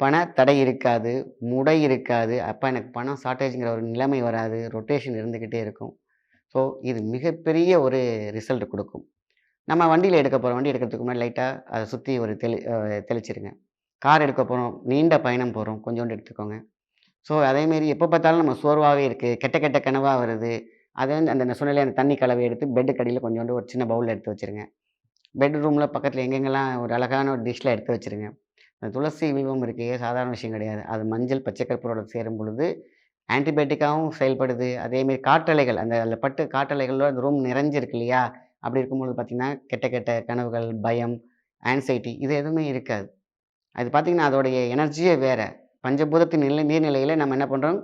பண தடை இருக்காது, முடை இருக்காது. அப்போ எனக்கு பணம் ஷார்ட்டேஜ்ங்கிற ஒரு நிலைமை வராது. ரொட்டேஷன் இருந்துக்கிட்டே இருக்கும். ஸோ இது மிகப்பெரிய ஒரு ரிசல்ட் கொடுக்கும் நம்ம வண்டியில் எடுக்க போகிறோம் வண்டி எடுக்கிறதுக்கு முன்னாடி லைட்டாக அதை சுற்றி ஒரு தெளி தெளிச்சிருங்க. கார் எடுக்க போகிறோம் நீண்ட பயணம் போகிறோம் கொஞ்சோண்டு எடுத்துக்கோங்க. ஸோ அதேமாரி எப்போ பார்த்தாலும் நம்ம சோர்வாகவே இருக்குது கெட்ட கெட்ட கனவாக வருது. அதை வந்து அந்த நான் அந்த தண்ணி கலவை எடுத்து பெட்டு கடியில் கொஞ்சோண்டு ஒரு சின்ன பவுலில் எடுத்து வச்சுருங்க. பெட்ரூமில் பக்கத்தில் எங்கெங்கெல்லாம் எங்கெங்கலாம் ஒரு அழகான ஒரு டிஷ்ஷில் எடுத்து வச்சுருங்க. அந்த துளசி, வில்வம் இருக்கையே சாதாரண விஷயம் கிடையாது. அது மஞ்சள், பச்சை கற்பூரோட சேரும் பொழுது ஆன்டிபயோட்டிக்காகவும் செயல்படுது. அதேமாரி காற்றலைகள் அந்த அதில் பட்டு காற்றலைகளோட அந்த ரூம் நிறைஞ்சிருக்கு இல்லையா? அப்படி இருக்கும்பொழுது பார்த்திங்கன்னா கெட்ட கெட்ட கனவுகள், பயம், ஆன்சைட்டி இது எதுவுமே இருக்காது. அது பார்த்தீங்கன்னா, அதோடைய எனர்ஜியே வேறு பஞ்சபூதத்தின் நிலை நீர்நிலையில் நம்ம என்ன பண்ணுறோம்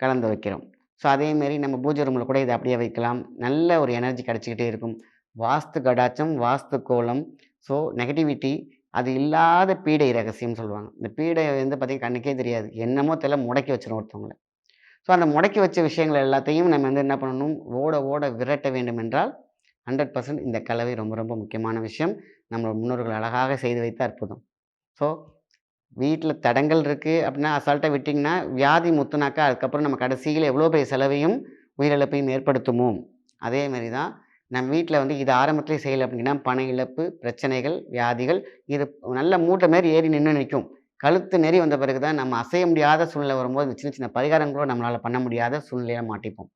கலந்து வைக்கிறோம். ஸோ அதேமாரி நம்ம பூஜை ரூமில் கூட இதை அப்படியே வைக்கலாம். நல்ல ஒரு எனர்ஜி கிடச்சிக்கிட்டே இருக்கும். வாஸ்து கடாச்சம் வாஸ்து கோலம், ஸோ நெகட்டிவிட்டி அது இல்லாத பீடை ரகசியம்னு சொல்லுவாங்க. இந்த பீடை வந்து பார்த்திங்கன்னா கண்ணுக்கே தெரியாது. என்னமோ தெரியல முடக்கி வச்சிடும் ஒருத்தவங்களை ஸோ அந்த முடக்கி வச்ச விஷயங்கள் எல்லாத்தையும் நம்ம வந்து என்ன பண்ணணும்? ஓட ஓட விரட்ட வேண்டும் என்றால் 100% இந்த கலவை ரொம்ப ரொம்ப முக்கியமான விஷயம். நம்ம முன்னோர்கள் அழகாக செய்து வைத்த அற்புதம். ஸோ வீட்டில் தடங்கல் இருக்குது அப்படின்னா, அசால்ட்டாக விட்டிங்கன்னா வியாதி முத்துனாக்கா அதுக்கப்புறம் நம்ம கடைசியில் எவ்வளோ பெரிய செலவையும், உயிரிழப்பையும் ஏற்படுத்துமோ, அதே மாதிரி தான் நம் வீட்டில் வந்து இது ஆரம்பத்துலேயே செய்யலை அப்படின்னா, பண இழப்பு, பிரச்சனைகள், வியாதிகள் இது நல்ல மூட்டை மாரி ஏறி நின்று நிற்கும் கழுத்து நெறி வந்த பிறகு தான் நம்ம அசைய முடியாத சூழ்நிலை வரும்போது, இந்த சின்ன சின்ன பரிகாரங்கள நம்மளால் பண்ண முடியாத சூழ்நிலையில மாட்டிப்போம்.